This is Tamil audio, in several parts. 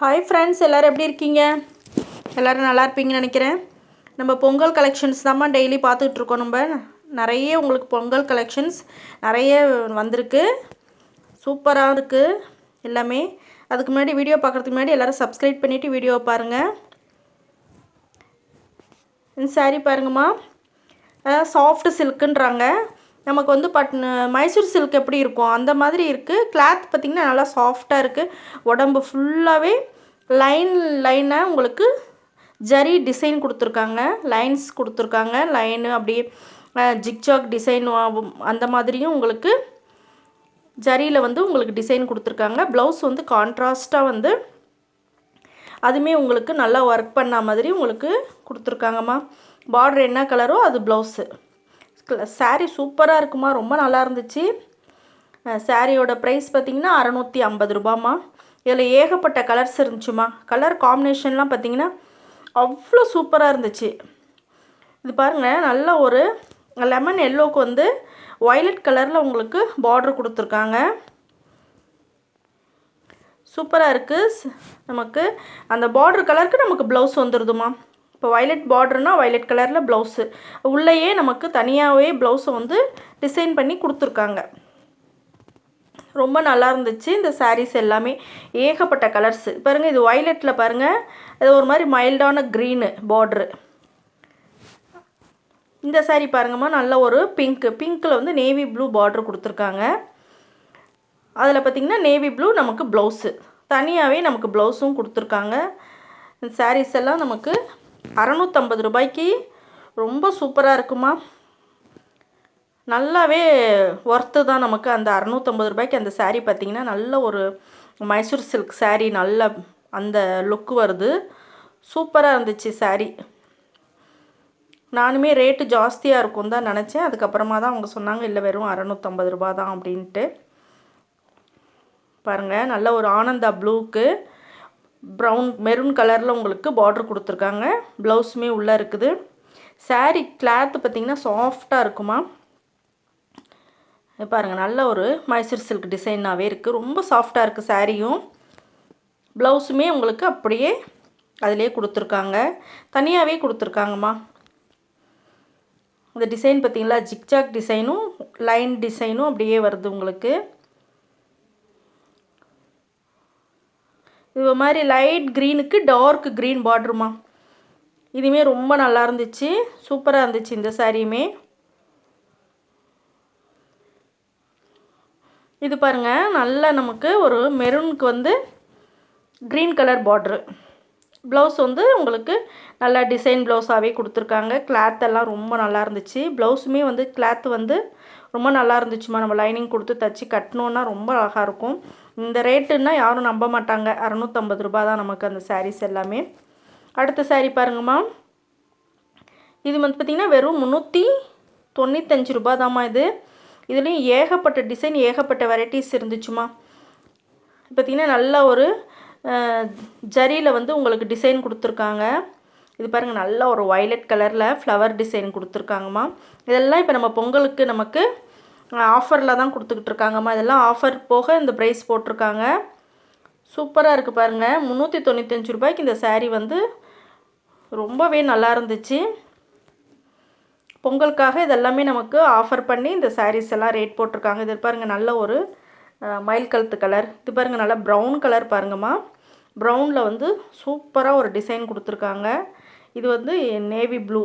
ஹாய் ஃப்ரெண்ட்ஸ் எல்லோரும் எப்படி இருக்கீங்க? எல்லோரும் நல்லா இருப்பீங்கன்னு நினைக்கிறேன். நம்ம பொங்கல் கலெக்ஷன்ஸ் தாம்மா டெய்லி பார்த்துட்ருக்கோம் நம்ம. நிறைய உங்களுக்கு பொங்கல் கலெக்ஷன்ஸ் நிறைய வந்திருக்கு. சூப்பராக இருக்குது எல்லாமே. அதுக்கு முன்னாடி வீடியோ பார்க்குறதுக்கு முன்னாடி எல்லோரும் சப்ஸ்கிரைப் பண்ணிவிட்டு வீடியோவை பாருங்கள் இந்த saree பாருங்கம்மா. சாஃப்ட் சில்க்குன்றாங்க நமக்கு வந்து பட் மைசூர் சில்க் எப்படி இருக்கும்? அந்த மாதிரி இருக்குது கிளாத் பார்த்திங்கன்னா நல்லா சாஃப்டாக இருக்குது உடம்பு ஃபுல்லாகவே லைன் லைனாக உங்களுக்கு ஜரி டிசைன் கொடுத்துருக்காங்க. லைன்ஸ் கொடுத்துருக்காங்க. லைனு அப்படியே ஜிக்ஜாக் டிசைன் அந்த மாதிரியும் உங்களுக்கு ஜரியில் வந்து உங்களுக்கு டிசைன் கொடுத்துருக்காங்க. ப்ளவுஸ் வந்து கான்ட்ராஸ்ட்டாக வந்து அதுவுமே உங்களுக்கு நல்லா ஒர்க் பண்ண மாதிரி உங்களுக்கு கொடுத்துருக்காங்கம்மா. பார்டர் என்ன கலரோ அது ப்ளவுஸு சாரீ சூப்பராக இருக்குமா? ரொம்ப நல்லா இருந்துச்சு. சாரியோட ப்ரைஸ் பார்த்திங்கன்னா அறநூற்றி ஐம்பது ரூபாம்மா. இதில் ஏகப்பட்ட கலர்ஸ் இருந்துச்சுமா கலர் காம்பினேஷன்லாம் பார்த்திங்கன்னா அவ்வளோ சூப்பராக இருந்துச்சு. இது பாருங்கள் நல்ல ஒரு லெமன் எல்லோவுக்கு வந்து ஒய்லட் கலரில் உங்களுக்கு பார்டர் கொடுத்துருக்காங்க. சூப்பராக இருக்குது நமக்கு அந்த பார்டர் கலருக்கு நமக்கு ப்ளவுஸ் வந்துடுதுமா இப்போ வயலட் பார்டர்னால் வயலட் கலரில் ப்ளவுஸு உள்ளேயே நமக்கு தனியாகவே ப்ளவுஸை வந்து டிசைன் பண்ணி கொடுத்துருக்காங்க. ரொம்ப நல்லா இருந்துச்சு இந்த சாரீஸ் எல்லாமே. ஏகப்பட்ட கலர்ஸ் பாருங்கள் இது வயலட்டில் பாருங்கள் இது ஒரு மாதிரி மைல்டான க்ரீனு பார்ட்ரு இந்த சாரீ பாருங்கம்மா நல்ல ஒரு பிங்க்கு பிங்க்கில் வந்து நேவி ப்ளூ பார்ட்ரு கொடுத்துருக்காங்க. அதில் பார்த்திங்கன்னா நேவி ப்ளூ நமக்கு ப்ளவுஸு தனியாகவே நமக்கு ப்ளவுஸும் கொடுத்துருக்காங்க. இந்த சாரீஸ் எல்லாம் நமக்கு அறநூற்றம்பது ரூபாய்க்கு ரொம்ப சூப்பராக இருக்குமா? நல்லாவே ஒர்த்து தான் நமக்கு அந்த அறநூற்றம்பது ரூபாய்க்கு. அந்த சாரீ பார்த்திங்கன்னா நல்ல ஒரு மைசூர் சில்க் சாரீ நல்ல அந்த லுக் வருது. சூப்பராக இருந்துச்சு சாரீ நானுமே ரேட்டு ஜாஸ்தியாக இருக்கும் தான் நினச்சேன். அதுக்கப்புறமா தான் அவங்க சொன்னாங்க இல்லை வெறும் அறநூற்றம்பது ரூபா தான் அப்படின்ட்டு. பாருங்கள் நல்ல ஒரு ஆனந்தா ப்ளூக்கு ப்ரௌன் மெரூன் கலரில் உங்களுக்கு பார்ட்ரு கொடுத்துருக்காங்க. ப்ளவுஸுமே உள்ளே இருக்குது. சாரீ கிளாத்து பார்த்திங்கன்னா சாஃப்டாக இருக்குமா? பாருங்கள் நல்ல ஒரு மைசூர் சில்க் டிசைனாகவே இருக்குது ரொம்ப சாஃப்டாக இருக்குது சாரியும் ப்ளவுஸுமே உங்களுக்கு அப்படியே அதிலே கொடுத்துருக்காங்க. தனியாகவே கொடுத்துருக்காங்கம்மா. இந்த டிசைன் பார்த்திங்களா? ஜிக்ஜாக் டிசைனும் லைன் டிசைனும் அப்படியே வருது உங்களுக்கு. இது மாதிரி லைட் க்ரீனுக்கு டார்க் க்ரீன் பார்ட்ருமா இதுவுமே ரொம்ப நல்லா இருந்துச்சு. சூப்பராக இருந்துச்சு இந்த சாரியுமே. இது பாருங்கள் நல்லா நமக்கு ஒரு மெரூனுக்கு வந்து க்ரீன் கலர் பார்ட்ரு ப்ளவுஸ் வந்து உங்களுக்கு நல்லா டிசைன் ப்ளவுஸாகவே கொடுத்துருக்காங்க. கிளாத் எல்லாம் ரொம்ப நல்லா இருந்துச்சு. ப்ளவுஸுமே வந்து கிளாத் வந்து ரொம்ப நல்லா இருந்துச்சுமா. நம்ம லைனிங் கொடுத்து தச்சு கட்டினோன்னா ரொம்ப அழகாக இருக்கும். இந்த ரேட்டுன்னா யாரும் நம்ப மாட்டாங்க. அறநூற்றம்பது ரூபா தான் நமக்கு அந்த சாரீஸ் எல்லாமே. அடுத்த சாரீ பாருங்கம்மா. இது வந்து பார்த்திங்கன்னா வெறும் முந்நூற்றி தொண்ணூத்தஞ்சு ரூபா தாம்மா இது. இதுலேயும் ஏகப்பட்ட டிசைன் ஏகப்பட்ட வெரைட்டிஸ் இருந்துச்சுமா பார்த்திங்கன்னா நல்ல ஒரு ஜரியில் வந்து உங்களுக்கு டிசைன் கொடுத்துருக்காங்க. இது பாருங்கள் நல்ல ஒரு வயலட் கலரில் ஃப்ளவர் டிசைன் கொடுத்துருக்காங்கம்மா. இதெல்லாம் இப்போ நம்ம பொங்கலுக்கு நமக்கு ஆஃபரில் தான் கொடுத்துக்கிட்டு இருக்காங்கம்மா இதெல்லாம் ஆஃபர் போக இந்த ப்ரைஸ் போட்டிருக்காங்க. சூப்பராக இருக்குது பாருங்கள் முந்நூற்றி தொண்ணூத்தஞ்சு ரூபாய்க்கு இந்த சேரீ வந்து ரொம்பவே நல்லா இருந்துச்சு. பொங்கலுக்காக இதெல்லாமே நமக்கு ஆஃபர் பண்ணி இந்த சாரீஸ் எல்லாம் ரேட் போட்டிருக்காங்க. இது பாருங்கள் நல்ல ஒரு மயில் கழுத்து கலர் இது பாருங்கள் நல்லா ப்ரௌன் கலர் பாருங்கம்மா. ப்ரௌனில் வந்து சூப்பராக ஒரு டிசைன் கொடுத்துருக்காங்க. இது வந்து நேவி ப்ளூ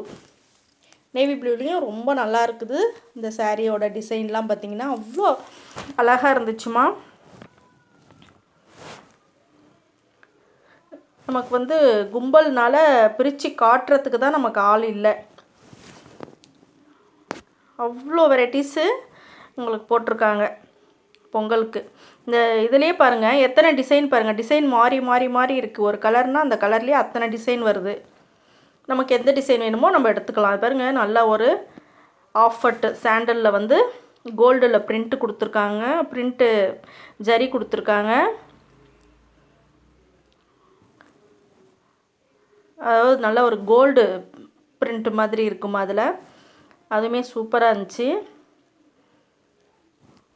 நேவி ப்ளூலேயும் ரொம்ப நல்லா இருக்குது. இந்த சாரியோட டிசைன்லாம் பார்த்திங்கன்னா அவ்வளோ அழகாக இருந்துச்சுமா. நமக்கு வந்து கும்பல்னால பிரித்து காட்டுறதுக்கு தான் நமக்கு ஆள் இல்லை. அவ்வளோ வெரைட்டிஸு உங்களுக்கு போட்டிருக்காங்க பொங்கலுக்கு. இந்த இதுலேயே பாருங்கள் எத்தனை டிசைன் பாருங்கள் டிசைன் மாறி மாறி மாறி இருக்குது ஒரு கலர்னால் அந்த கலர்லேயே அத்தனை டிசைன் வருது. நமக்கு எந்த டிசைன் வேணுமோ நம்ம எடுத்துக்கலாம். பாருங்கள் நல்லா ஒரு ஆஃபர்ட் சாண்டலில் வந்து கோல்டில் ப்ரிண்ட்டு கொடுத்துருக்காங்க. ப்ரிண்ட்டு ஜரி கொடுத்துருக்காங்க. அதாவது நல்ல ஒரு கோல்டு ப்ரிண்ட் மாதிரி இருக்குமா அதில்? அதுவுமே சூப்பராக இருந்துச்சு.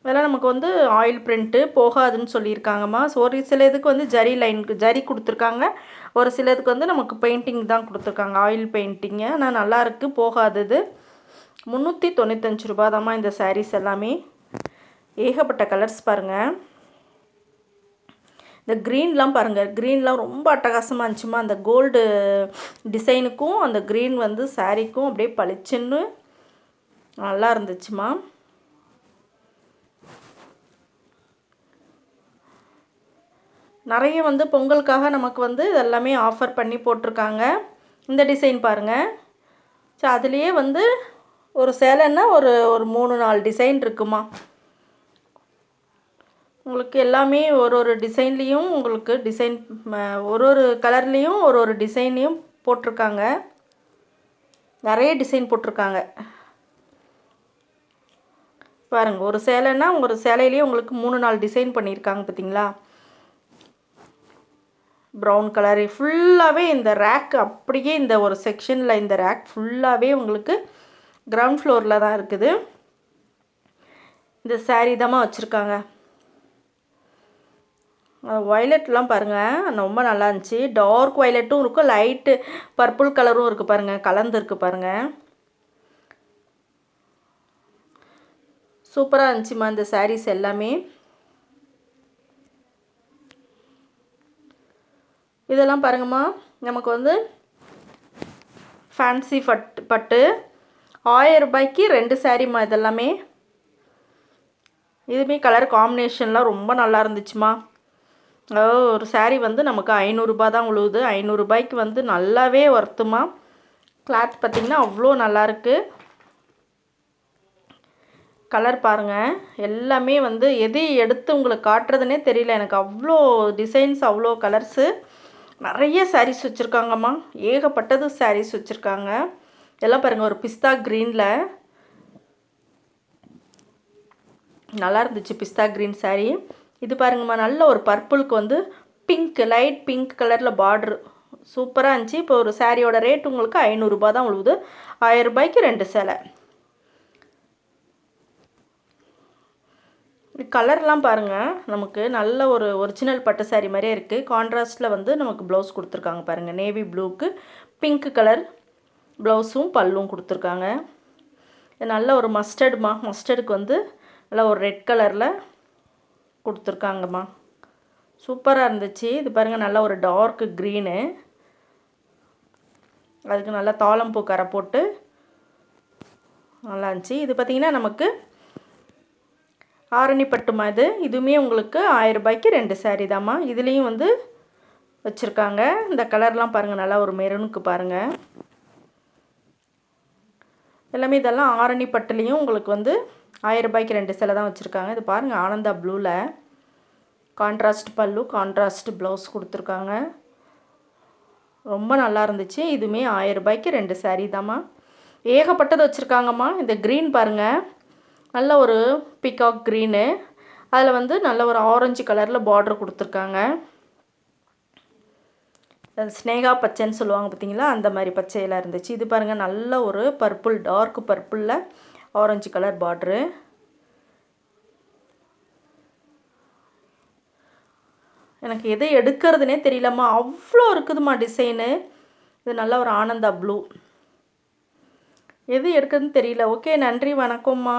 அதெல்லாம் நமக்கு வந்து ஆயில் பிரிண்ட்டு போகாதுன்னு சொல்லியிருக்காங்கம்மா. ஸோ ஒரு சில இதுக்கு வந்து ஜரி லைனுக்கு ஜரி கொடுத்துருக்காங்க. ஒரு சில இதுக்கு வந்து நமக்கு பெயிண்டிங் தான் கொடுத்துருக்காங்க. ஆயில் பெயிண்டிங்கு ஆனால் நல்லாயிருக்கு போகாதது முந்நூற்றி தொண்ணூத்தஞ்சு ரூபா தாம்மா இந்த சாரீஸ் எல்லாமே. ஏகப்பட்ட கலர்ஸ் பாருங்கள் இந்த க்ரீன்லாம் பாருங்கள் க்ரீன்லாம் ரொம்ப அட்டகாசமாக இருந்துச்சுமா அந்த கோல்டு டிசைனுக்கும் அந்த க்ரீன் வந்து சாரீக்கும் அப்படியே பளிச்சுன்னு நல்லா இருந்துச்சுமா நிறைய வந்து பொங்கலுக்காக நமக்கு வந்து இதெல்லாமே ஆஃபர் பண்ணி போட்டிருக்காங்க. இந்த டிசைன் பாருங்கள் ஸோ அதுலேயே வந்து ஒரு சேலைன்னா ஒரு ஒரு மூணு நாலு டிசைன் இருக்குமா? உங்களுக்கு எல்லாமே ஒரு ஒரு டிசைன்லேயும் உங்களுக்கு டிசைன் ஒரு ஒரு கலர்லேயும் ஒரு ஒரு டிசைன்லேயும் போட்டிருக்காங்க. நிறைய டிசைன் போட்டிருக்காங்க. பாருங்கள் ஒரு சேலைன்னா ஒரு சேலையிலேயே உங்களுக்கு மூணு நாலு டிசைன் பண்ணியிருக்காங்க பார்த்தீங்களா ப்ரௌன் கலரு ஃபுல்லாகவே இந்த ரேக் அப்படியே இந்த ஒரு செக்ஷனில் இந்த ரேக் ஃபுல்லாகவே உங்களுக்கு கிரவுண்ட் ஃப்ளோரில் தான் இருக்குது. இந்த சாரீ தான் வச்சுருக்காங்க. ஒய்லெட்லாம் பாருங்கள் ரொம்ப நல்லா இருந்துச்சு. டார்க் ஒய்லெட்டும் இருக்கும். லைட்டு பர்பிள் கலரும் இருக்குது பாருங்கள் கலந்துருக்கு பாருங்கள் சூப்பராக இருந்துச்சுமா இந்த சாரீஸ் எல்லாமே. இதெல்லாம் பாருங்கம்மா. நமக்கு வந்து ஃபேன்சி பட் பட்டு. ஆயிரம் ரூபாய்க்கு ரெண்டு சாரீம்மா இதெல்லாமே. இதுவுமே கலர் காம்பினேஷன்லாம் ரொம்ப நல்லா இருந்துச்சுமா ஒரு சாரீ வந்து நமக்கு ஐநூறுரூபா தான் உழுவுது. ஐநூறுரூபாய்க்கு வந்து நல்லாவே ஒர்த்துமா கிளாத் பார்த்திங்கன்னா அவ்வளோ நல்லாயிருக்கு கலர் பாருங்கள் எல்லாமே வந்து எது எடுத்து உங்களுக்கு காட்டுறதுனே தெரியல. எனக்கு அவ்வளோ டிசைன்ஸ் அவ்வளோ கலர்ஸு நிறைய சாரீஸ் வச்சுருக்காங்கம்மா. ஏகப்பட்டது சாரீஸ் வச்சுருக்காங்க. எல்லாம் பாருங்கள் ஒரு பிஸ்தா க்ரீனில் நல்லா இருந்துச்சு பிஸ்தா க்ரீன் சாரீ இது பாருங்கம்மா நல்ல ஒரு பர்பிளுக்கு வந்து பிங்க் லைட் பிங்க் கலரில் பார்ட்ரு சூப்பராக இருந்துச்சு. இப்போ ஒரு சாரியோட ரேட் உங்களுக்கு ஐநூறுரூபா தான் உழுவுது. ஆயிரம் ரூபாய்க்கு ரெண்டு சேலை. கலர்லாம் பாருங்கள் நமக்கு நல்ல ஒரு ஒரிஜினல் பட்டு சாரீ மாதிரியே இருக்குது கான்ட்ராஸ்டில் வந்து நமக்கு ப்ளவுஸ் கொடுத்துருக்காங்க பாருங்கள் நேவி ப்ளூக்கு பிங்க் கலர் ப்ளவுஸும் பல்லும் கொடுத்துருக்காங்க. நல்ல ஒரு மஸ்டர்டுமா மஸ்டர்டுக்கு வந்து நல்லா ஒரு ரெட் கலரில் கொடுத்துருக்காங்கம்மா. சூப்பராக இருந்துச்சு. இது பாருங்கள் நல்ல ஒரு டார்க்கு க்ரீனு அதுக்கு நல்லா தாளம்பூ கரை போட்டு நல்லா இருந்துச்சு. இது பார்த்திங்கன்னா நமக்கு ஆரணி பட்டுமா இது? இதுவுமே உங்களுக்கு ரூபாய்க்கு ரெண்டு சாரீ தாம்மா. இதுலேயும் வந்து வச்சுருக்காங்க. இந்த கலர்லாம் பாருங்கள் நல்லா ஒரு மெரூனுக்கு பாருங்கள் எல்லாமே இதெல்லாம் ஆரணி பட்டுலேயும் உங்களுக்கு வந்து ரூபாய்க்கு ரெண்டு சிலை தான் வச்சுருக்காங்க. இது பாருங்கள் ஆனந்தா ப்ளூவில் கான்ட்ராஸ்ட் பல்லு கான்ட்ராஸ்ட் ப்ளவுஸ் கொடுத்துருக்காங்க. ரொம்ப நல்லா இருந்துச்சு. இதுவுமே ரூபாய்க்கு ரெண்டு சாரீ தாம்மா. ஏகப்பட்டது வச்சுருக்காங்கம்மா. இந்த க்ரீன் பாருங்கள் நல்ல ஒரு பிகாக் க்ரீனு அதில் வந்து நல்ல ஒரு ஆரஞ்சு கலரில் பார்டர் கொடுத்துருக்காங்க. ஸ்னேகா பச்சைன்னு சொல்லுவாங்க பார்த்தீங்களா அந்த மாதிரி பச்சையெல்லாம் இருந்துச்சு. இது பாருங்கள் நல்ல ஒரு பர்பிள் டார்க் பர்பிளில் ஆரஞ்சு கலர் பார்ட்ரு எனக்கு எதை எடுக்கிறதுனே தெரியலம்மா. அவ்வளோ இருக்குதுமா டிசைனு இது நல்ல ஒரு ஆனந்தா ப்ளூ எது எடுக்கிறதுன்னு தெரியல. ஓகே நன்றி வணக்கம்மா.